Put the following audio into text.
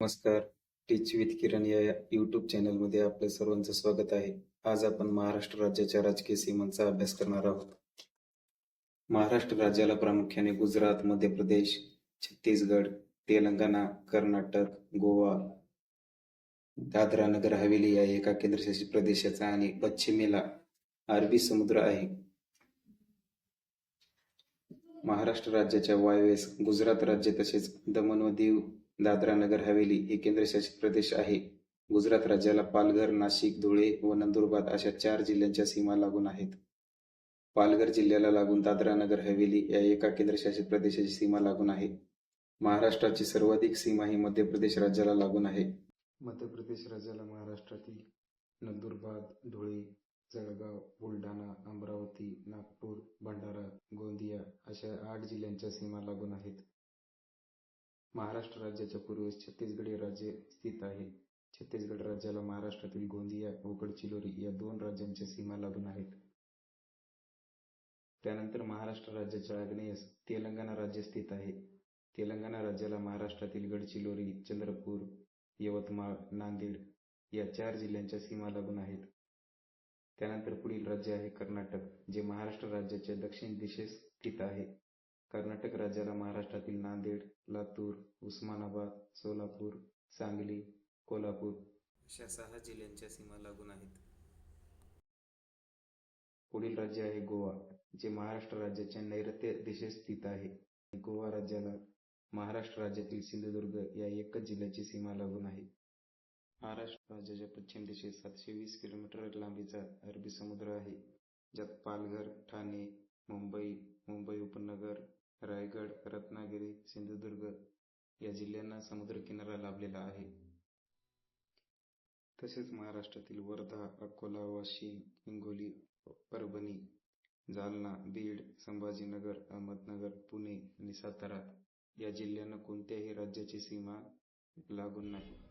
नमस्कार. टीच विथ किरण या यूट्यूब चॅनलमध्ये आपल्या सर्वांचं स्वागत आहे. आज आपण महाराष्ट्र राज्याच्या राजकीय सीमांचा अभ्यास करणार आहोत. महाराष्ट्र राज्याला प्रामुख्याने गुजरात मध्य प्रदेश छत्तीसगड तेलंगणा कर्नाटक गोवा दादरा नगर हवेली या एका केंद्रशासित प्रदेशाचा आणि पश्चिमेला अरबी समुद्र आहे. महाराष्ट्र राज्याच्या वायव्येस गुजरात राज्य तसेच दमण व दीव दादरा नगर हवेली हे केंद्रशासित प्रदेश आहे. गुजरात राज्याला पालघर नाशिक धुळे व नंदुरबार अशा चार जिल्ह्यांच्या सीमा लागून आहेत. पालघर जिल्ह्याला लागून दादरा नगर हवेली या एका केंद्रशासित प्रदेशाची सीमा लागून आहे. महाराष्ट्राची सर्वाधिक सीमा ही मध्य प्रदेश राज्याला लागून आहे. मध्य प्रदेश राज्याला महाराष्ट्रातील नंदुरबार धुळे जळगाव बुलढाणा अमरावती नागपूर भंडारा गोंदिया अशा आठ जिल्ह्यांच्या सीमा लागून आहेत. महाराष्ट्र राज्याच्या पूर्वेस छत्तीसगड हे राज्य स्थित आहे. छत्तीसगड राज्याला महाराष्ट्रातील गोंदिया व गडचिरोली या दोन राज्यांच्या सीमा लागून आहेत. त्यानंतर महाराष्ट्र राज्याच्या आग्नेयेस तेलंगणा राज्य स्थित आहे. तेलंगणा राज्याला महाराष्ट्रातील गडचिरोली चंद्रपूर यवतमाळ नांदेड या चार जिल्ह्यांच्या सीमा लागून आहेत. त्यानंतर पुढील राज्य आहे कर्नाटक जे महाराष्ट्र राज्याच्या दक्षिण दिशेस स्थित आहे. कर्नाटक राज्याला महाराष्ट्रातील नांदेड लातूर उस्मानाबाद सोलापूर सांगली कोल्हापूर अशा सहा जिल्ह्यांच्या सीमा लागून आहेत. पुढील राज्य आहे गोवा जे महाराष्ट्र राज्याच्या नैऋत्य दिशेत स्थित आहे. गोवा राज्याला महाराष्ट्र राज्यातील सिंधुदुर्ग या एकच जिल्ह्याची सीमा लागून आहे. महाराष्ट्र राज्याच्या पश्चिम दिशेत सातशे वीस किलोमीटर लांबीचा अरबी समुद्र आहे ज्यात पालघर ठाणे मुंबई मुंबई उपनगर रायगड रत्नागिरी सिंधुदुर्ग या जिल्ह्यांना समुद्रकिनारा लाभलेला आहे. तसेच महाराष्ट्रातील वर्धा अकोला वाशिम हिंगोली परभणी जालना बीड संभाजीनगर अहमदनगर पुणे आणि सातारा या जिल्ह्यांना कोणत्याही राज्याची सीमा लागून नाही.